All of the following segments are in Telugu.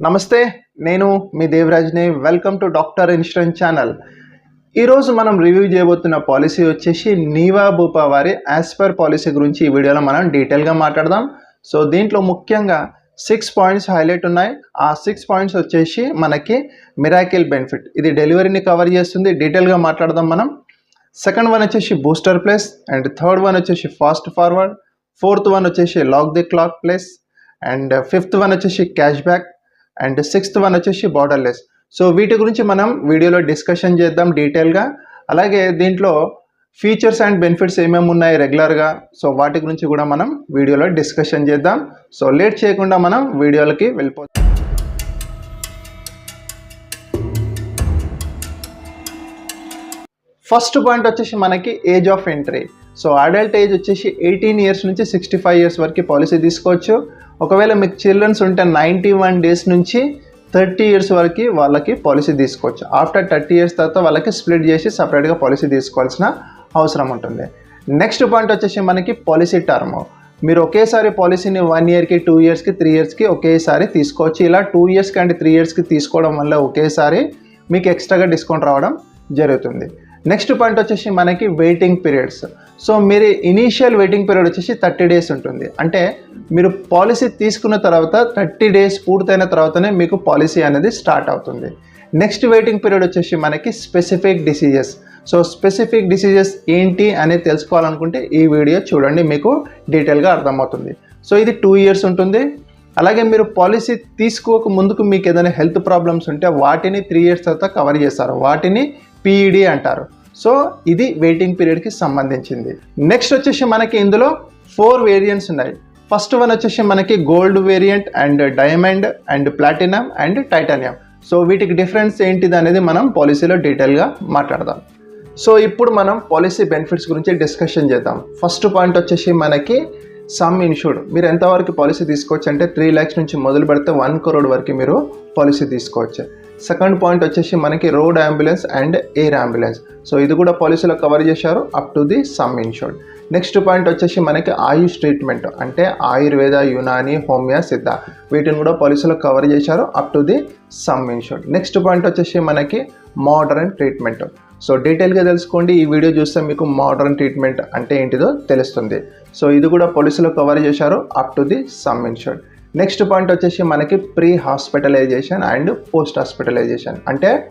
నమస్తే నేను మీ దేవరాజ్ని. Welcome to doctor insurance channel ఈరోజు మనం రివ్యూ చేయబోతున్న పాలసీ వచ్చేసి నీవా బూపా వారి యాజ్ పర్ పాలసీ గురించి ఈ వీడియోలో మనం డీటెయిల్గా మాట్లాడదాం. సో దీంట్లో ముఖ్యంగా సిక్స్ పాయింట్స్ హైలైట్ ఉన్నాయి. ఆ సిక్స్ పాయింట్స్ వచ్చేసి మనకి మిరాకిల్ బెనిఫిట్ ఇది డెలివరీని కవర్ చేస్తుంది. డీటెయిల్గా మాట్లాడదాం మనం. సెకండ్ వన్ వచ్చేసి booster plus and third one వచ్చేసి ఫాస్ట్ ఫార్వర్డ్ ఫోర్త్ వన్ వచ్చేసి lock the clock plus and fifth one వచ్చేసి cash back and sixth one వచ్చేసి బార్డర్లెస్ సో వీటి గురించి మనం వీడియోలో డిస్కషన్ చేద్దాం డీటెయిల్గా అలాగే దీంట్లో ఫీచర్స్ అండ్ బెనిఫిట్స్ ఏమేమి ఉన్నాయి రెగ్యులర్గా సో వాటి గురించి కూడా మనం వీడియోలో డిస్కషన్ చేద్దాం. సో లేట్ చేయకుండా మనం వీడియోలకి వెళ్ళిపోతాం ఫస్ట్ పాయింట్ వచ్చేసి మనకి age of entry so adult age వచ్చేసి ఎయిటీన్ ఇయర్స్ నుంచి సిక్స్టీ ఫైవ్ ఇయర్స్ వరకు పాలసీ తీసుకోవచ్చు. ఒకవేళ మీకు చిల్డ్రన్స్ ఉంటే నైంటీ వన్ డేస్ నుంచి థర్టీ ఇయర్స్ వరకు వాళ్ళకి పాలసీ తీసుకోవచ్చు. ఆఫ్టర్ థర్టీ ఇయర్స్ తర్వాత వాళ్ళకి స్ప్లిట్ చేసి సపరేట్గా పాలసీ తీసుకోవాల్సిన అవసరం ఉంటుంది. నెక్స్ట్ పాయింట్ వచ్చేసి మనకి పాలసీ టర్మ్ మీరు ఒకేసారి పాలసీని వన్ ఇయర్కి టూ ఇయర్స్కి త్రీ ఇయర్స్కి ఒకేసారి తీసుకోవచ్చు. ఇలా టూ ఇయర్స్కి అండ్ త్రీ ఇయర్స్కి తీసుకోవడం వల్ల ఒకేసారి మీకు ఎక్స్ట్రాగా డిస్కౌంట్ రావడం జరుగుతుంది. నెక్స్ట్ పాయింట్ వచ్చేసి మనకి వెయిటింగ్ పీరియడ్స్ సో మీరు ఇనీషియల్ వెయిటింగ్ పీరియడ్ వచ్చేసి థర్టీ డేస్ ఉంటుంది. అంటే మీరు పాలసీ తీసుకున్న తర్వాత థర్టీ డేస్ పూర్తయిన తర్వాతనే మీకు పాలసీ అనేది స్టార్ట్ అవుతుంది. నెక్స్ట్ వెయిటింగ్ పీరియడ్ వచ్చేసి మనకి specific diseases so specific diseases ఏంటి అనేది తెలుసుకోవాలనుకుంటే ఈ వీడియో చూడండి మీకు డీటెయిల్గా అర్థమవుతుంది. సో ఇది టూ ఇయర్స్ ఉంటుంది. అలాగే మీరు పాలసీ తీసుకోక ముందుకు మీకు ఏదైనా హెల్త్ ప్రాబ్లమ్స్ ఉంటే వాటిని త్రీ ఇయర్స్ తర్వాత కవర్ చేస్తారు. వాటిని పీఈడి అంటారు. సో ఇది వెయిటింగ్ పీరియడ్కి సంబంధించింది. నెక్స్ట్ వచ్చేసి మనకి ఇందులో ఫోర్ వేరియంట్స్ ఉన్నాయి. ఫస్ట్ వన్ వచ్చేసి మనకి gold variant and diamond and platinum and titanium so వీటికి డిఫరెన్స్ ఏంటిది అనేది మనం పాలసీలో డీటెయిల్గా మాట్లాడదాం. సో ఇప్పుడు మనం పాలసీ బెనిఫిట్స్ గురించి డిస్కషన్ చేద్దాం. ఫస్ట్ పాయింట్ వచ్చేసి మనకి సమ్ ఇన్షూర్డ్ మీరు ఎంతవరకు పాలసీ తీసుకోవచ్చు అంటే త్రీ ల్యాక్స్ నుంచి మొదలు పెడితే వన్ కరోడ్ వరకు మీరు పాలసీ తీసుకోవచ్చు. సెకండ్ పాయింట్ వచ్చేసి మనకి road ambulance and air ambulance. So ఇది కూడా పాలసీలో కవర్ చేశారు up to the sum insured next point వచ్చేసి మనకి ఆయుష్ ట్రీట్మెంట్ అంటే ఆయుర్వేద యునాని హోమియా సిద్ధ. వీటిని కూడా పాలసీలో కవర్ చేశారు up to the sum insured next point వచ్చేసి మనకి మోడర్న్ ట్రీట్మెంట్ సో డీటెయిల్గా తెలుసుకోండి ఈ వీడియో చూస్తే మీకు మోడర్న్ ట్రీట్మెంట్ అంటే ఏంటిదో తెలుస్తుంది. సో ఇది కూడా పోలీసులు కవర్ చేశారు up to the sum insured next point వచ్చేసి మనకి pre hospitalisation and post hospitalisation అంటే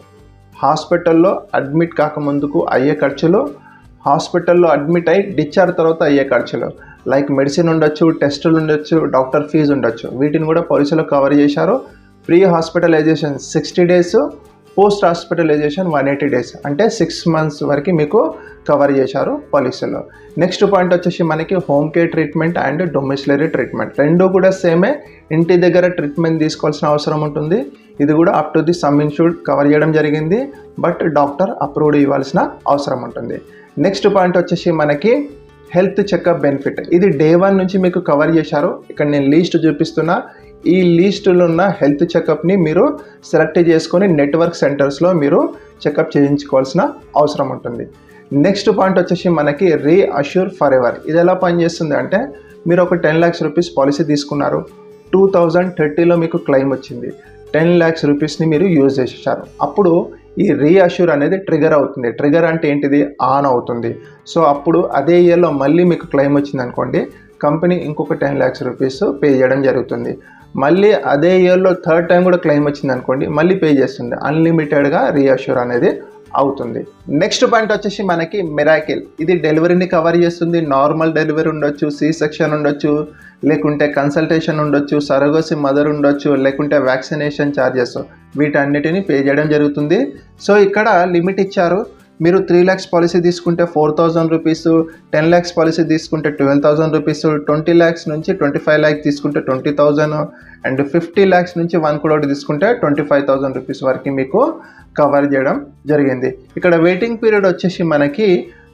హాస్పిటల్లో అడ్మిట్ కాకముందుకు అయ్యే ఖర్చులు హాస్పిటల్లో అడ్మిట్ అయి డిశ్చార్జ్ తర్వాత అయ్యే ఖర్చులు. లైక్ మెడిసిన్ ఉండొచ్చు టెస్టులు ఉండొచ్చు డాక్టర్ ఫీజు ఉండొచ్చు. వీటిని కూడా పోలీసులు కవర్ చేశారు. Pre hospitalisation sixty days post hospitalisation one eighty days అంటే సిక్స్ మంత్స్ వరకు మీకు కవర్ చేశారు పాలసీలో. నెక్స్ట్ పాయింట్ వచ్చేసి మనకి home care treatment and domiciliary treatment. రెండు కూడా సేమే. ఇంటి దగ్గర ట్రీట్మెంట్ తీసుకోవాల్సిన అవసరం ఉంటుంది. ఇది కూడా up to the sum institute cover చేయడం జరిగింది. బట్ డాక్టర్ అప్రూవ్డ్ ఇవ్వాల్సిన అవసరం ఉంటుంది. నెక్స్ట్ పాయింట్ వచ్చేసి మనకి హెల్త్ చెకప్ బెనిఫిట్. ఇది డే వన్ నుంచి మీకు కవర్ చేశారు. ఇక్కడ నేను లీస్ట్ చూపిస్తున్నా. ఈ లీస్టులో ఉన్న హెల్త్ చెకప్ని మీరు సెలెక్ట్ చేసుకొని నెట్వర్క్ సెంటర్స్లో మీరు చెకప్ చేయించుకోవాల్సిన అవసరం ఉంటుంది. నెక్స్ట్ పాయింట్ వచ్చేసి మనకి రీ అష్యూర్ ఫర్ ఎవర్ ఇది ఎలా పనిచేస్తుంది అంటే మీరు ఒక టెన్ ల్యాక్స్ రూపీస్ పాలసీ తీసుకున్నారు. టూ థౌజండ్ థర్టీలో మీకు క్లెయిమ్ వచ్చింది. టెన్ ల్యాక్స్ రూపీస్ని మీరు యూజ్ చేసేసారు అప్పుడు ఈ రీఅష్యూర్ అనేది ట్రిగర్ అవుతుంది. ట్రిగర్ అంటే ఏంటిది? ఆన్ అవుతుంది. సో అప్పుడు అదే ఇయర్లో మళ్ళీ మీకు క్లెయిమ్ వచ్చింది అనుకోండి కంపెనీ ఇంకొక టెన్ ల్యాక్స్ రూపీస్ పే చేయడం జరుగుతుంది. మళ్ళీ అదే ఇయర్లో థర్డ్ టైం కూడా క్లెయిమ్ వచ్చింది అనుకోండి మళ్ళీ పే చేస్తుంది. అన్లిమిటెడ్గా రీఅష్యూర్ అనేది అవుతుంది. నెక్స్ట్ పాయింట్ వచ్చేసి మనకి మిరాకిల్ ఇది డెలివరీని కవర్ చేస్తుంది. నార్మల్ డెలివరీ ఉండొచ్చు సి సెక్షన్ ఉండొచ్చు లేకుంటే కన్సల్టేషన్ ఉండొచ్చు సరగోసి మదర్ ఉండొచ్చు లేకుంటే వ్యాక్సినేషన్ ఛార్జెస్ వీటన్నిటిని పే చేయడం జరుగుతుంది. సో ఇక్కడ లిమిట్ ఇచ్చారు. మీరు త్రీ ల్యాక్స్ పాలసీ తీసుకుంటే four thousand rupees ten lakhs policy తీసుకుంటే twelve thousand rupees twenty lakhs నుంచి ట్వంటీ ఫైవ్ ల్యాక్స్ తీసుకుంటే twenty thousand and fifty lakhs నుంచి వన్ క్రోడ్ తీసుకుంటే ట్వంటీ ఫైవ్ థౌజండ్ రూపీస్ వరకు మీకు కవర్ చేయడం జరిగింది. ఇక్కడ వెయిటింగ్ పీరియడ్ వచ్చేసి మనకి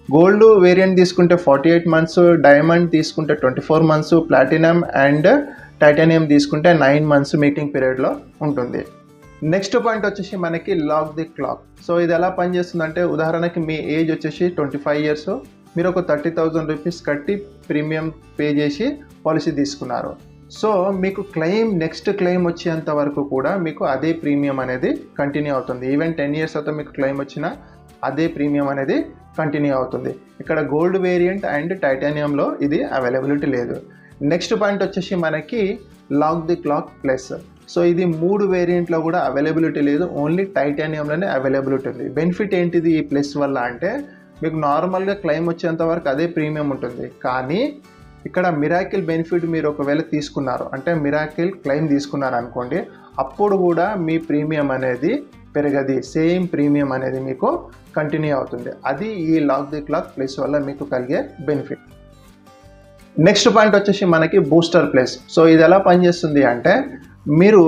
గోల్డ్ వేరియంట్ తీసుకుంటే ఫార్టీ ఎయిట్ మంత్స్ డైమండ్ తీసుకుంటే twenty four months platinum and titanium తీసుకుంటే నైన్ మంత్స్ మీటింగ్ పీరియడ్లో ఉంటుంది. నెక్స్ట్ పాయింట్ వచ్చేసి మనకి లాక్ ది క్లాక్. సో ఇది ఎలా పనిచేస్తుందంటే ఉదాహరణకి మీ ఏజ్ వచ్చేసి ట్వంటీ ఫైవ్ ఇయర్స్. మీరు ఒక థర్టీ థౌజండ్ రూపీస్ కట్టి ప్రీమియం పే చేసి పాలసీ తీసుకున్నారు. సో మీకు క్లెయిమ్ నెక్స్ట్ క్లెయిమ్ వచ్చేంత వరకు కూడా మీకు అదే ప్రీమియం అనేది కంటిన్యూ అవుతుంది. ఈవెన్ టెన్ ఇయర్స్ తర్వాత మీకు క్లెయిమ్ వచ్చినా అదే ప్రీమియం అనేది కంటిన్యూ అవుతుంది. ఇక్కడ గోల్డ్ వేరియంట్ అండ్ టైటానియంలో ఇది అవైలబిలిటీ లేదు. నెక్స్ట్ పాయింట్ వచ్చేసి మనకి lock the clock plus. So ఇది మూడు వేరియంట్లో కూడా అవైలబిలిటీ లేదు. ఓన్లీ టైటానియంలోనే అవైలబిలిటీ ఉంది. బెనిఫిట్ ఏంటిది ఈ ప్లస్ వల్ల అంటే మీకు నార్మల్గా క్లెయిమ్ వచ్చేంత వరకు అదే ప్రీమియం ఉంటుంది. కానీ ఇక్కడ మిరాకిల్ బెనిఫిట్ మీరు ఒకవేళ తీసుకున్నారు అంటే మిరాకిల్ క్లెయిమ్ తీసుకున్నారు అనుకోండి అప్పుడు కూడా మీ ప్రీమియం అనేది పెరగది. సేమ్ ప్రీమియం అనేది మీకు కంటిన్యూ అవుతుంది. అది ఈ లాక్ ది క్లాక్ ప్లస్ వల్ల మీకు కలిగే బెనిఫిట్ నెక్స్ట్ పాయింట్ వచ్చేసి మనకి బూస్టర్ ప్లేస్ సో ఇది ఎలా పనిచేస్తుంది అంటే మీరు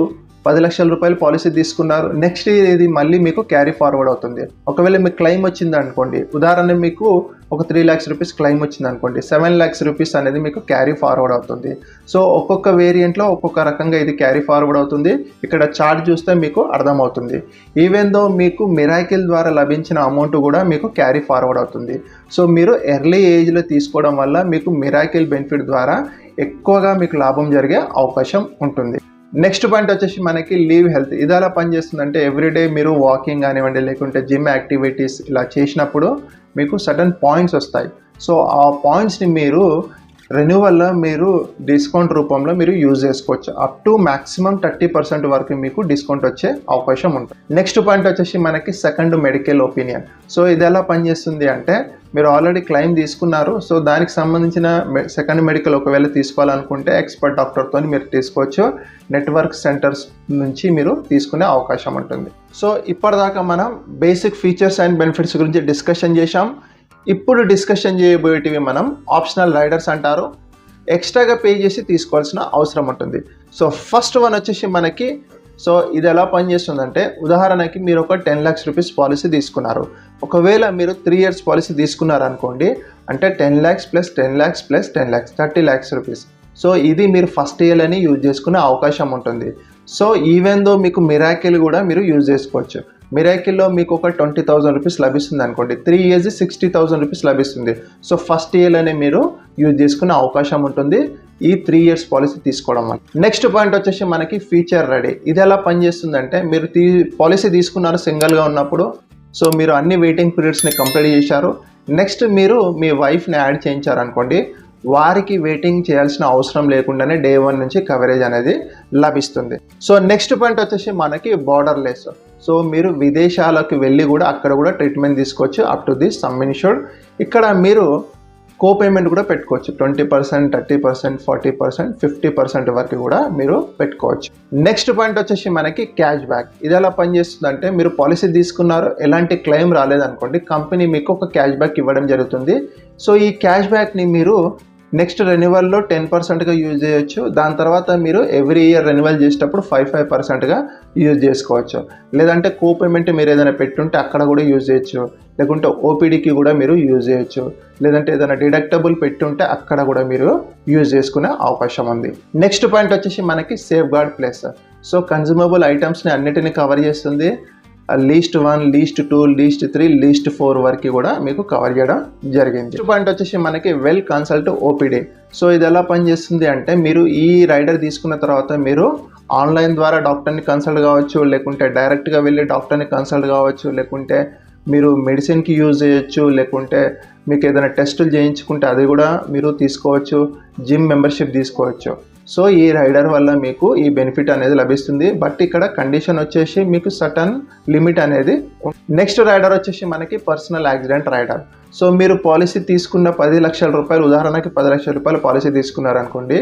పది లక్షల రూపాయలు పాలసీ తీసుకున్నారు. నెక్స్ట్ ఇది మళ్ళీ మీకు క్యారీ ఫార్వర్డ్ అవుతుంది. ఒకవేళ మీకు క్లెయిమ్ వచ్చింది అనుకోండి. ఉదాహరణ మీకు ఒక త్రీ ల్యాక్స్ రూపీస్ క్లెయిమ్ వచ్చింది అనుకోండి. సెవెన్ ల్యాక్స్ రూపీస్ అనేది మీకు క్యారీ ఫార్వర్డ్ అవుతుంది. సో ఒక్కొక్క వేరియంట్లో ఒక్కొక్క రకంగా ఇది క్యారీ ఫార్వర్డ్ అవుతుంది. ఇక్కడ చార్ట్ చూస్తే మీకు అర్థమవుతుంది. ఈవెన్ దో మీకు మిరాకిల్ ద్వారా లభించిన అమౌంట్ కూడా మీకు క్యారీ ఫార్వర్డ్ అవుతుంది. సో మీరు ఎర్లీ ఏజ్లో తీసుకోవడం వల్ల మీకు మిరాకిల్ బెనిఫిట్ ద్వారా ఎక్కువగా మీకు లాభం జరిగే అవకాశం ఉంటుంది. నెక్స్ట్ పాయింట్ వచ్చేసి మనకి లీవ్ హెల్త్. ఇది ఎలా పనిచేస్తుందంటే ఎవ్రీడే మీరు వాకింగ్ కానివ్వండి లేకుంటే జిమ్ యాక్టివిటీస్ ఇలా చేసినప్పుడు మీకు సడన్ పాయింట్స్ వస్తాయి. సో ఆ పాయింట్స్ని మీరు రెన్యువల్లో మీరు డిస్కౌంట్ రూపంలో మీరు యూజ్ చేసుకోవచ్చు. Up to maximum thirty percent వరకు మీకు డిస్కౌంట్ వచ్చే అవకాశం ఉంటుంది. నెక్స్ట్ పాయింట్ వచ్చేసి మనకి సెకండ్ మెడికల్ ఒపీనియన్ సో ఇది ఎలా పనిచేస్తుంది అంటే మీరు ఆల్రెడీ క్లెయిమ్ తీసుకున్నారు. సో దానికి సంబంధించిన సెకండ్ మెడికల్ ఒకవేళ తీసుకోవాలనుకుంటే ఎక్స్పర్ట్ డాక్టర్తో మీరు తీసుకోవచ్చు. నెట్వర్క్ సెంటర్స్ నుంచి మీరు తీసుకునే అవకాశం ఉంటుంది. సో ఇప్పటిదాకా మనం బేసిక్ ఫీచర్స్ అండ్ బెనిఫిట్స్ గురించి డిస్కషన్ చేశాం. ఇప్పుడు డిస్కషన్ చేయబోయేటివి మనం ఆప్షనల్ రైడర్స్ అంటారు. ఎక్స్ట్రాగా పే చేసి తీసుకోవాల్సిన అవసరం ఉంటుంది. సో ఫస్ట్ వన్ వచ్చేసి మనకి సో ఇది ఎలా పనిచేస్తుందంటే ఉదాహరణకి మీరు ఒక టెన్ ల్యాక్స్ రూపీస్ పాలసీ తీసుకున్నారు. ఒకవేళ మీరు త్రీ ఇయర్స్ పాలసీ తీసుకున్నారు అనుకోండి అంటే ten lakhs plus ten lakhs plus ten lakhs thirty lakhs rupees so ఇది మీరు ఫస్ట్ ఇయర్ అని యూజ్ చేసుకునే అవకాశం ఉంటుంది. సో ఈవెన్ దో మీకు మిరాకిల్ కూడా మీరు యూజ్ చేసుకోవచ్చు. మిరాకిల్లో మీకు ఒక ట్వంటీ థౌసండ్ రూపీస్ లభిస్తుంది అనుకోండి. Three years sixty thousand rupees లభిస్తుంది. సో ఫస్ట్ ఇయర్లోనే మీరు యూజ్ చేసుకునే అవకాశం ఉంటుంది. ఈ త్రీ ఇయర్స్ పాలసీ తీసుకోవడం వల్ల. నెక్స్ట్ పాయింట్ వచ్చేసి మనకి ఫీచర్ రెడీ. ఇది ఎలా పనిచేస్తుందంటే మీరు తీ పాలసీ తీసుకున్నారు సింగిల్గా ఉన్నప్పుడు. సో మీరు అన్ని వెయిటింగ్ పీరియడ్స్ని కంప్లీట్ చేశారు. నెక్స్ట్ మీరు మీ వైఫ్ని యాడ్ చేయించారు అనుకోండి వారికి వెయిటింగ్ చేయాల్సిన అవసరం లేకుండానే డే వన్ నుంచి కవరేజ్ అనేది లభిస్తుంది. సో నెక్స్ట్ పాయింట్ వచ్చేసి మనకి బార్డర్ లెస్ సో మీరు విదేశాలకు వెళ్ళి కూడా అక్కడ కూడా ట్రీట్మెంట్ తీసుకోవచ్చు up to this sum insured ఇక్కడ మీరు కో పేమెంట్ కూడా పెట్టుకోవచ్చు. Twenty percent thirty percent forty percent fifty percent వరకు కూడా మీరు పెట్టుకోవచ్చు. నెక్స్ట్ పాయింట్ వచ్చేసి మనకి క్యాష్ బ్యాక్ ఇది ఎలా పనిచేస్తుందంటే మీరు పాలసీ తీసుకున్నారు ఎలాంటి క్లెయిమ్ రాలేదనుకోండి కంపెనీ మీకు ఒక క్యాష్ బ్యాక్ ఇవ్వడం జరుగుతుంది. సో ఈ క్యాష్ బ్యాక్ని మీరు నెక్స్ట్ రెన్యువల్లో టెన్ పర్సెంట్గా యూజ్ చేయొచ్చు. దాని తర్వాత మీరు ఎవ్రీ ఇయర్ రెన్యువల్ చేసేటప్పుడు ఫైవ్ ఫైవ్ పర్సెంట్గా యూజ్ చేసుకోవచ్చు. లేదంటే కో పేమెంట్ మీరు ఏదైనా పెట్టుంటే అక్కడ కూడా యూజ్ చేయొచ్చు. లేకుంటే ఓపీడీకి కూడా మీరు యూజ్ చేయొచ్చు. లేదంటే ఏదైనా డిడక్టబుల్ పెట్టుంటే అక్కడ కూడా మీరు యూజ్ చేసుకునే అవకాశం ఉంది. నెక్స్ట్ పాయింట్ వచ్చేసి మనకి safeguard place. So consumable ఐటమ్స్ని అన్నిటిని కవర్ చేస్తుంది. Least one least two least three least four వరకు కూడా మీకు కవర్ చేయడం జరిగింది. పాయింట్ వచ్చేసి మనకి వెల్ కన్సల్ట్ ఓపీడీ. సో ఇది ఎలా పనిచేస్తుంది అంటే మీరు ఈ రైడర్ తీసుకున్న తర్వాత మీరు ఆన్లైన్ ద్వారా డాక్టర్ని కన్సల్ట్ కావచ్చు లేకుంటే డైరెక్ట్గా వెళ్ళి డాక్టర్ని కన్సల్ట్ కావచ్చు లేకుంటే మీరు మెడిసిన్కి యూజ్ చేయొచ్చు లేకుంటే మీకు ఏదైనా టెస్టులు చేయించుకుంటే అది కూడా మీరు తీసుకోవచ్చు జిమ్ మెంబర్షిప్ తీసుకోవచ్చు. సో ఈ రైడర్ వల్ల మీకు ఈ బెనిఫిట్ అనేది లభిస్తుంది. బట్ ఇక్కడ కండిషన్ వచ్చేసి మీకు సటన్ లిమిట్ అనేది నెక్స్ట్ రైడర్ వచ్చేసి మనకి పర్సనల్ యాక్సిడెంట్ రైడర్ సో మీరు పాలసీ తీసుకున్న పది లక్షల రూపాయలు ఉదాహరణకి పది లక్షల రూపాయలు పాలసీ తీసుకున్నారనుకోండి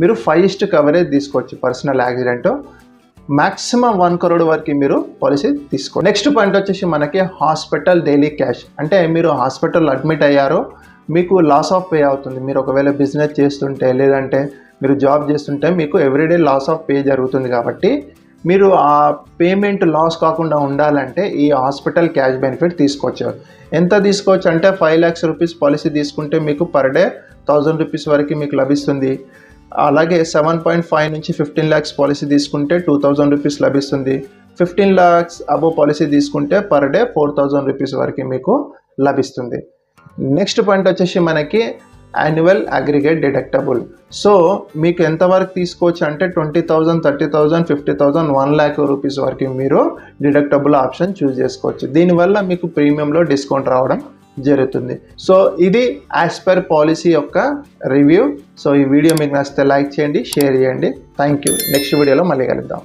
మీరు ఫైవ్ ఇస్ట్ కవరేజ్ తీసుకోవచ్చు personal accident maximum one crore వరకు మీరు పాలసీ తీసుకో నెక్స్ట్ పాయింట్ వచ్చేసి మనకి హాస్పిటల్ డైలీ క్యాష్ అంటే మీరు హాస్పిటల్ అడ్మిట్ అయ్యారో మీకు లాస్ ఆఫ్ పే అవుతుంది. మీరు ఒకవేళ బిజినెస్ చేస్తుంటే లేదంటే మీరు జాబ్ చేస్తుంటే మీకు ఎవ్రీడే లాస్ ఆఫ్ పే జరుగుతుంది కాబట్టి మీరు ఆ పేమెంట్ లాస్ కాకుండా ఉండాలంటే ఈ హాస్పిటల్ క్యాష్ బెనిఫిట్ తీసుకోవచ్చు. ఎంత తీసుకోవచ్చు అంటే ఫైవ్ ల్యాక్స్ రూపీస్ పాలసీ తీసుకుంటే మీకు పర్ డే థౌజండ్ రూపీస్ వరకు మీకు లభిస్తుంది. అలాగే సెవెన్ పాయింట్ ఫైవ్ నుంచి ఫిఫ్టీన్ ల్యాక్స్ పాలసీ తీసుకుంటే టూ థౌజండ్ రూపీస్ లభిస్తుంది. ఫిఫ్టీన్ ల్యాక్స్ అబో పాలసీ తీసుకుంటే per day four thousand rupees వరకు మీకు లభిస్తుంది. నెక్స్ట్ పాయింట్ వచ్చేసి మనకి యాన్యువల్ అగ్రిగేట్ డిడక్టబుల్ సో మీకు ఎంతవరకు తీసుకోవచ్చు అంటే twenty thousand thirty thousand fifty thousand one lakh rupees వరకు మీరు డిడక్టబుల్ ఆప్షన్ చూస్ చేసుకోవచ్చు. దీనివల్ల మీకు ప్రీమియంలో డిస్కౌంట్ రావడం జరుగుతుంది. సో ఇది యాజ్ పర్ పాలసీ యొక్క రివ్యూ సో ఈ వీడియో మీకు నచ్చితే లైక్ చేయండి షేర్ చేయండి. థ్యాంక్ యూ నెక్స్ట్ వీడియోలో మళ్ళీ కలుద్దాం.